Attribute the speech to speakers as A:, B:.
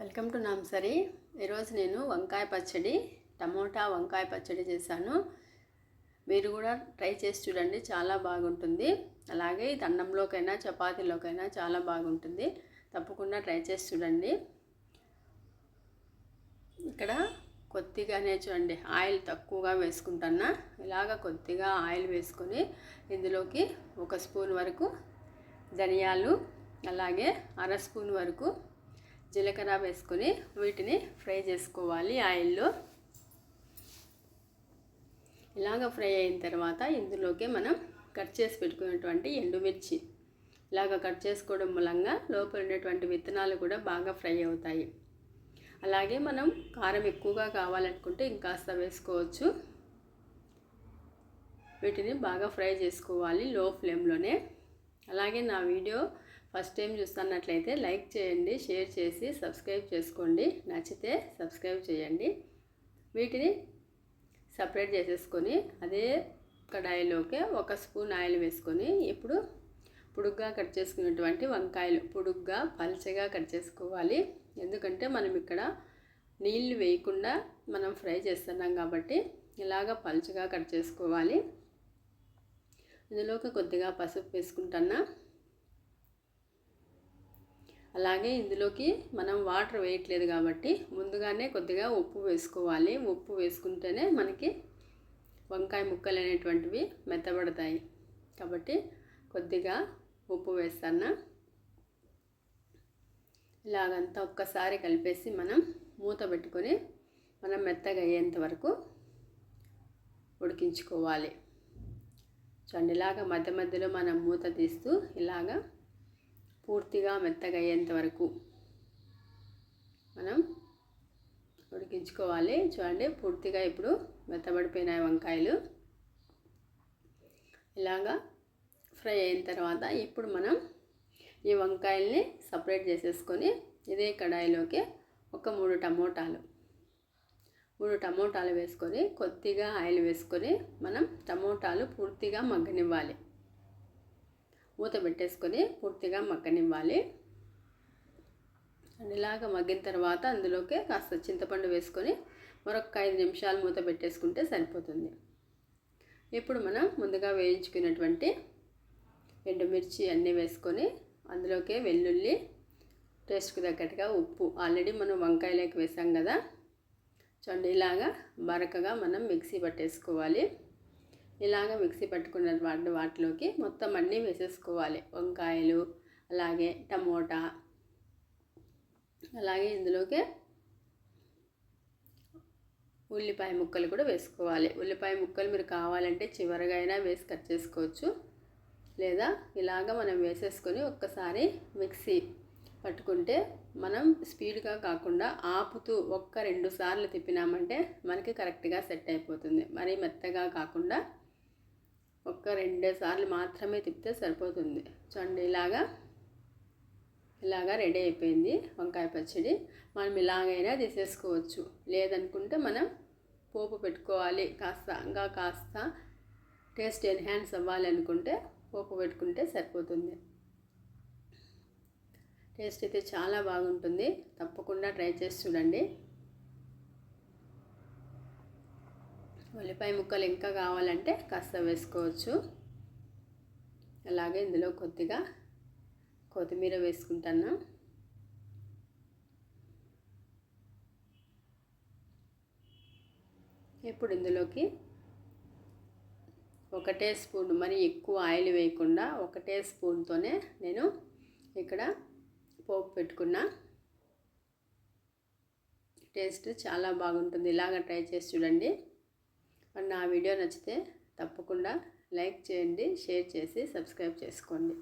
A: Welcome to నాంసరి ఈరోజు నేను వంకాయ పచ్చడి టమోటా వంకాయ పచ్చడి చేశాను. మీరు కూడా ట్రై చేసి చూడండి చాలా బాగుంటుంది. అలాగే ఇది అన్నంలోకైనా చపాతీలోకైనా చాలా బాగుంటుంది. తప్పకుండా ట్రై చేసి చూడండి. ఇక్కడ కొద్దిగానే చూడండి ఆయిల్ తక్కువగా వేసుకుంటున్నా. ఇలాగ కొద్దిగా ఆయిల్ వేసుకొని ఇందులోకి ఒక స్పూన్ వరకు ధనియాలు అలాగే అర స్పూన్ వరకు జీలకర్ర వేసుకొని వీటిని ఫ్రై చేసుకోవాలి ఆయిల్లో. ఇలాగ ఫ్రై అయిన తర్వాత ఇందులోకి మనం కట్ చేసి పెట్టుకున్నటువంటి ఎండుమిర్చి. ఇలాగ కట్ చేసుకోవడం మూలంగా లోపల ఉన్నటువంటి విత్తనాలు కూడా బాగా ఫ్రై అవుతాయి. అలాగే మనం కారం ఎక్కువగా కావాలనుకుంటే ఇంకాస్త వేసుకోవచ్చు. వీటిని బాగా ఫ్రై చేసుకోవాలి లో ఫ్లేమ్లోనే. అలాగే నా వీడియో ఫస్ట్ టైం చూస్తున్నట్లయితే లైక్ చేయండి షేర్ చేసి సబ్స్క్రైబ్ చేసుకోండి. నచ్చితే సబ్స్క్రైబ్ చేయండి. వీటిని సపరేట్ చేసేసుకొని అదే కడాయిలోకి ఒక స్పూన్ ఆయిల్ వేసుకొని ఇప్పుడు పొడుగ్గా కట్ చేసుకున్నటువంటి వంకాయలు పొడుగ్గా పల్చగా కట్ చేసుకోవాలి. ఎందుకంటే మనం ఇక్కడ నీళ్ళు వేయకుండా మనం ఫ్రై చేస్తున్నాం కాబట్టి ఇలాగ పల్చగా కట్ చేసుకోవాలి. ఇందులోకి కొద్దిగా పసుపు వేసుకుంటున్నా. అలాగే ఇందులోకి మనం వాటర్ వేయట్లేదు కాబట్టి ముందుగానే కొద్దిగా ఉప్పు వేసుకోవాలి. ఉప్పు వేసుకుంటేనే మనకి వంకాయ ముక్కలు అనేటువంటివి మెత్తబడతాయి. కాబట్టి కొద్దిగా ఉప్పు వేస్తాను ఇలాగంతా ఒక్కసారి కలిపేసి మనం మూత పెట్టుకొని మనం మెత్తగా అయ్యేంత వరకు ఉడికించుకోవాలి. చూడండి ఇలాగ మధ్య మధ్యలో మనం మూత తీస్తూ ఇలాగా పూర్తిగా మెత్తగయ్యేంత వరకు మనం ఉడికించుకోవాలి. చూడండి పూర్తిగా ఇప్పుడు మెత్తబడిపోయినాయి వంకాయలు. ఇలాగా ఫ్రై అయిన తర్వాత ఇప్పుడు మనం ఈ వంకాయల్ని సపరేట్ చేసేసుకొని ఇదే కడాయిలోకి ఒక మూడు టమోటాలు మూడు టమోటాలు వేసుకొని కొద్దిగా ఆయిల్ వేసుకొని మనం టమోటాలు పూర్తిగా మగ్గనివ్వాలి. మూత పెట్టేసుకొని పూర్తిగా మగ్గనివ్వాలి. అండ్ ఇలాగ మగ్గిన తర్వాత అందులోకి కాస్త చింతపండు వేసుకొని మరొక ఐదు నిమిషాలు మూత పెట్టేసుకుంటే సరిపోతుంది. ఇప్పుడు మనం ముందుగా వేయించుకున్నటువంటి ఎండుమిర్చి అన్నీ వేసుకొని అందులోకి వెల్లుల్లి టేస్ట్కి తగ్గట్టుగా ఉప్పు. ఆల్రెడీ మనం వంకాయలోకి వేసాం కదా. చూడండి ఇలాగా బరకగా మనం మిక్సీ పట్టేసుకోవాలి. ఇలాగ మిక్సీ పట్టుకున్న వాటి వాటిలోకి మొత్తం అన్నీ వేసేసుకోవాలి. వంకాయలు అలాగే టమోటా అలాగే ఇందులోకి ఉల్లిపాయ ముక్కలు కూడా వేసుకోవాలి. ఉల్లిపాయ ముక్కలు మీరు కావాలంటే చివరిగా అయినా వేసి కట్ చేసుకోవచ్చు. లేదా ఇలాగ మనం వేసేసుకొని ఒక్కసారి మిక్సీ పట్టుకుంటే మనం స్పీడ్గా కాకుండా ఆపుతూ ఒక్క రెండు సార్లు తిప్పినామంటే మనకి కరెక్ట్గా సెట్ అయిపోతుంది. మరీ మెత్తగా కాకుండా ఒక్క రెండే సార్లు మాత్రమే తిప్పితే సరిపోతుంది. చూడండి ఇలాగా ఇలాగా రెడీ అయిపోయింది వంకాయ పచ్చడి. మనం ఇలాగైనా తీసేసుకోవచ్చు. లేదనుకుంటే మనం పోపు పెట్టుకోవాలి. కాస్త ఇంకా కాస్త టేస్ట్ ఎన్హాన్స్ అవ్వాలి అనుకుంటే పోపు పెట్టుకుంటే సరిపోతుంది. టేస్ట్ అయితే చాలా బాగుంటుంది. తప్పకుండా ట్రై చేసి చూడండి. ఉల్లిపాయ ముక్కలు ఇంకా కావాలంటే కాస్త వేసుకోవచ్చు. అలాగే ఇందులో కొద్దిగా కొత్తిమీర వేసుకుంటాను ఇప్పుడు ఇందులోకి ఒకటే స్పూన్ మరి ఎక్కువ ఆయిల్ వేయకుండా ఒకటే స్పూన్తోనే నేను ఇక్కడ పోపు పెట్టుకున్నా. టేస్ట్ చాలా బాగుంటుంది. ఇలాగ ట్రై చేసి చూడండి. నా వీడియో నచ్చితే తప్పకుండా లైక్ చేయండి షేర్ చేసి సబ్స్క్రైబ్ చేసుకోండి.